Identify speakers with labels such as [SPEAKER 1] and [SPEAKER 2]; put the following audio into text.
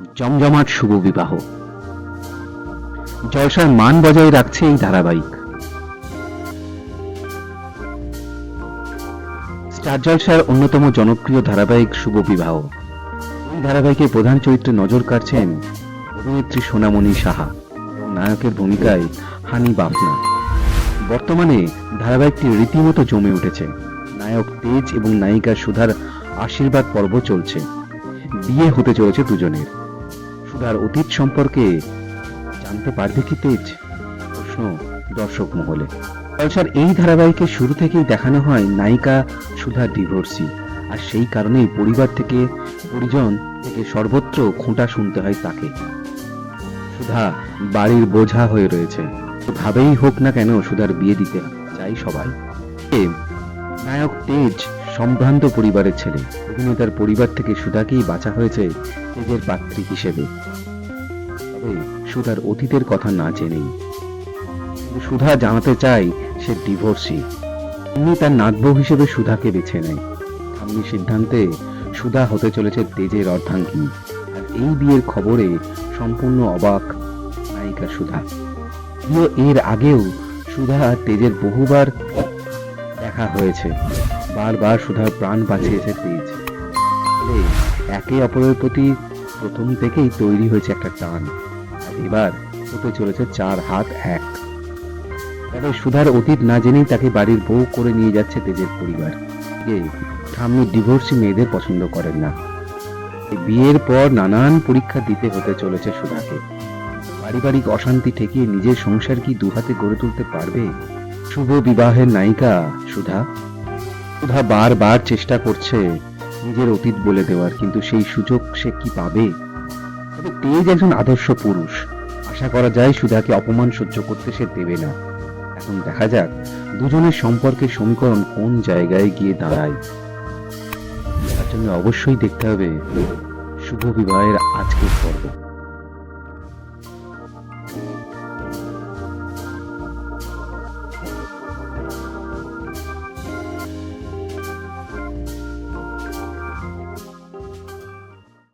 [SPEAKER 1] জমজমাট শুভ বিবাহ। জলসার মান বজায় রাখছে এই ধারাবাহিক। স্টার জলসার অন্যতম জনপ্রিয় ধারাবাহিক শুভ বিবাহ। এই ধারাবাহিকের প্রধান চরিত্রে নজর কাড়ছেন অভিনেত্রী সোনামণি সাহা নায়কের ভূমিকায় হানি বাফনা বর্তমানে ধারাবাহিকটি রীতিমতো জমে উঠেছে। নায়ক তেজ এবং নায়িকা সুধার আশীর্বাদ পর্ব চলছে। বিয়ে হতে চলেছে দুজনের। সুধার অতীত সম্পর্কে জানতে পারবে কি তেজ? প্রশ্ন দর্শক মহলে। জলসার এই ধারাবাহিকের শুরু থেকেই দেখানো হয় নায়িকা সুধা ডিভোর্সি। আর সেই কারণেই পরিবার থেকে পরিজন থেকে সর্বত্র খোঁটা শুনতে হয় তাকে। সুধা বাড়ির বোঝা হয়ে রয়েছে। ভাবেই হোক না কেন সুধার বিয়ে দিতে চাই সবাই। নায়ক তেজ সম্ভ্রান্ত পরিবারের ছেলে। অভিনেতার পরিবার থেকে সুধাকেই বাঁচা হয়েছে তেজের পাত্রী হিসেবে। তবে সুধার অতীতের কথা না জেনেই। সুধা জানাতে চায় সে ডিভোর্সি এমনি তার নাতবউ হিসেবে সুধাকে বেছে নেয়। ঠাম্মি সিদ্ধান্তে সুধা হতে চলেছে তেজের অর্ধাঙ্গিনী। আর এই বিয়ের খবরে সম্পূর্ণ অবাক নায়িকা সুধা। যদিও এর আগেও সুধা আর তেজের বহুবার দেখা হয়েছে। বারবার সুধার প্রাণ বাঁচিয়েছে তেজ। একে অপরের প্রতি প্রথম থেকেই তৈরি হয়েছে একটা টান। আর এবার হতে চলেছে চার হাত এক। তবে সুধার অতীত না জেনেই তাকে বাড়ির বউ করে নিয়ে যাচ্ছে তেজের পরিবার। ঠাম্মি ডিভোর্সি মেয়েদের পছন্দ করেন না। বিয়ের পর নানান পরীক্ষা দিতে হতে চলেছে সুধাকে। পারিবারিক অশান্তি ঠেকিয়ে নিজের সংসার কি দুহাতে গড়ে তুলতে পারবে? শুভ বিবাহের নায়িকা সুধা। সুধা বারবার চেষ্টা করছে নিজের অতীত বলে দেওয়ার, কিন্তু সেই সুযোগ সে কি পাবে? তবে তেজ একজন আদর্শ পুরুষ। আশা করা যায় সুধাকে অপমান সহ্য করতে সে দেবে না। এখন দেখা যাক দুজনের সম্পর্কের সমীকরণ কোন জায়গায় গিয়ে দাঁড়ায়। তার জন্য অবশ্যই দেখতে হবে শুভ বিবাহের আজকের পর্ব।